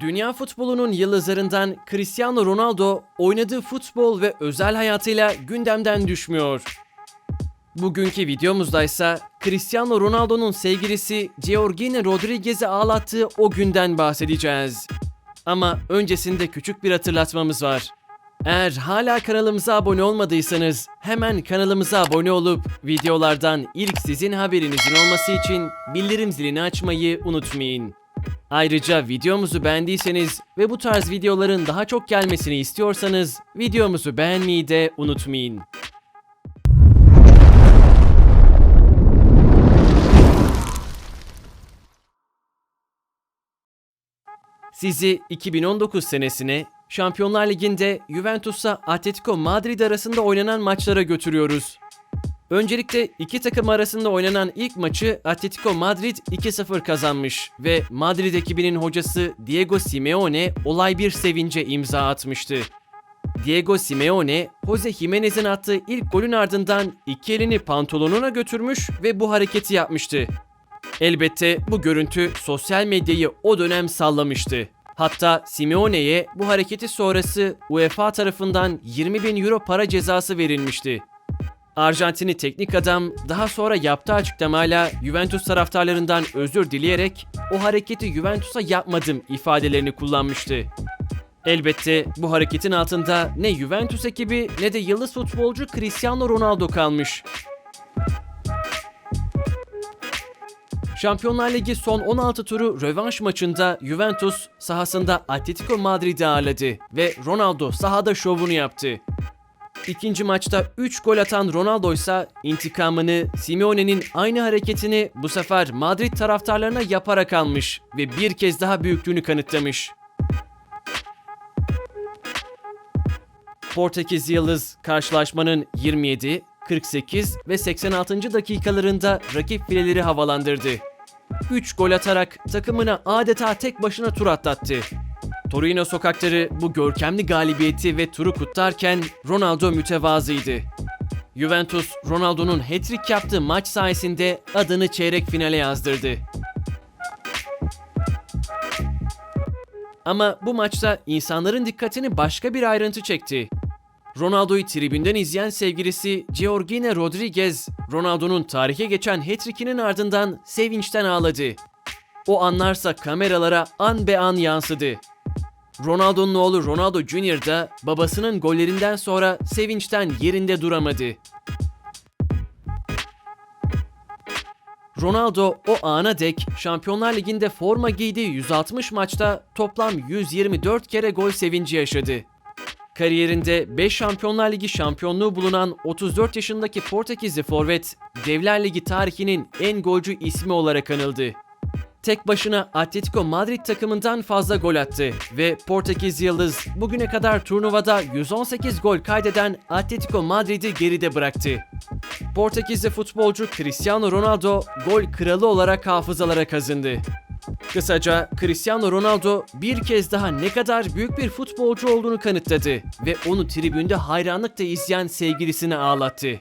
dünya futbolunun yıldızlarından Cristiano Ronaldo oynadığı futbol ve özel hayatıyla gündemden düşmüyor. Bugünkü videomuzda ise Cristiano Ronaldo'nun sevgilisi Georgina Rodriguez'i ağlattığı o günden bahsedeceğiz. Ama öncesinde küçük bir hatırlatmamız var. Eğer hala kanalımıza abone olmadıysanız hemen kanalımıza abone olup videolardan ilk sizin haberinizin olması için bildirim zilini açmayı unutmayın. Ayrıca videomuzu beğendiyseniz ve bu tarz videoların daha çok gelmesini istiyorsanız videomuzu beğenmeyi de unutmayın. Sizi 2019 senesine Şampiyonlar Ligi'nde Juventus'la Atletico Madrid arasında oynanan maçlara götürüyoruz. Öncelikle iki takım arasında oynanan ilk maçı Atletico Madrid 2-0 kazanmış ve Madrid ekibinin hocası Diego Simeone olay bir sevince imza atmıştı. Diego Simeone, Jose Jimenez'in attığı ilk golün ardından iki elini pantolonuna götürmüş ve bu hareketi yapmıştı. Elbette bu görüntü sosyal medyayı o dönem sallamıştı. Hatta Simeone'ye bu hareketi sonrası UEFA tarafından 20 bin euro para cezası verilmişti. Arjantinli teknik adam daha sonra yaptığı açıklamayla Juventus taraftarlarından özür dileyerek o hareketi Juventus'a yapmadım ifadelerini kullanmıştı. Elbette bu hareketin altında ne Juventus ekibi ne de yıldız futbolcu Cristiano Ronaldo kalmış. Şampiyonlar Ligi son 16 turu rövanş maçında Juventus sahasında Atletico Madrid'i ağırladı ve Ronaldo sahada şovunu yaptı. İkinci maçta 3 gol atan Ronaldo ise intikamını Simeone'nin aynı hareketini bu sefer Madrid taraftarlarına yaparak almış ve bir kez daha büyüklüğünü kanıtlamış. Portekiz Yıldız karşılaşmanın 27, 48 ve 86. dakikalarında rakip fileleri havalandırdı. 3 gol atarak takımına adeta tek başına tur atlattı. Torino sokakları bu görkemli galibiyeti ve turu kutlarken Ronaldo mütevazıydı. Juventus, Ronaldo'nun hat-trick yaptığı maç sayesinde adını çeyrek finale yazdırdı. Ama bu maçta insanların dikkatini başka bir ayrıntı çekti. Ronaldo'yu tribünden izleyen sevgilisi Georgina Rodriguez, Ronaldo'nun tarihe geçen hat-trick'inin ardından sevinçten ağladı. O anlarsa kameralara an be an yansıdı. Ronaldo'nun oğlu Ronaldo Jr. da babasının gollerinden sonra sevinçten yerinde duramadı. Ronaldo o ana dek Şampiyonlar Ligi'nde forma giydiği 160 maçta toplam 124 kere gol sevinci yaşadı. Kariyerinde 5 Şampiyonlar Ligi şampiyonluğu bulunan 34 yaşındaki Portekizli forvet, Devler Ligi tarihinin en golcü ismi olarak anıldı. Tek başına Atletico Madrid takımından fazla gol attı ve Portekiz Yıldız bugüne kadar turnuvada 118 gol kaydeden Atletico Madrid'i geride bıraktı. Portekizli futbolcu Cristiano Ronaldo gol kralı olarak hafızalara kazındı. Kısaca Cristiano Ronaldo bir kez daha ne kadar büyük bir futbolcu olduğunu kanıtladı ve onu tribünde hayranlıkla izleyen sevgilisini ağlattı.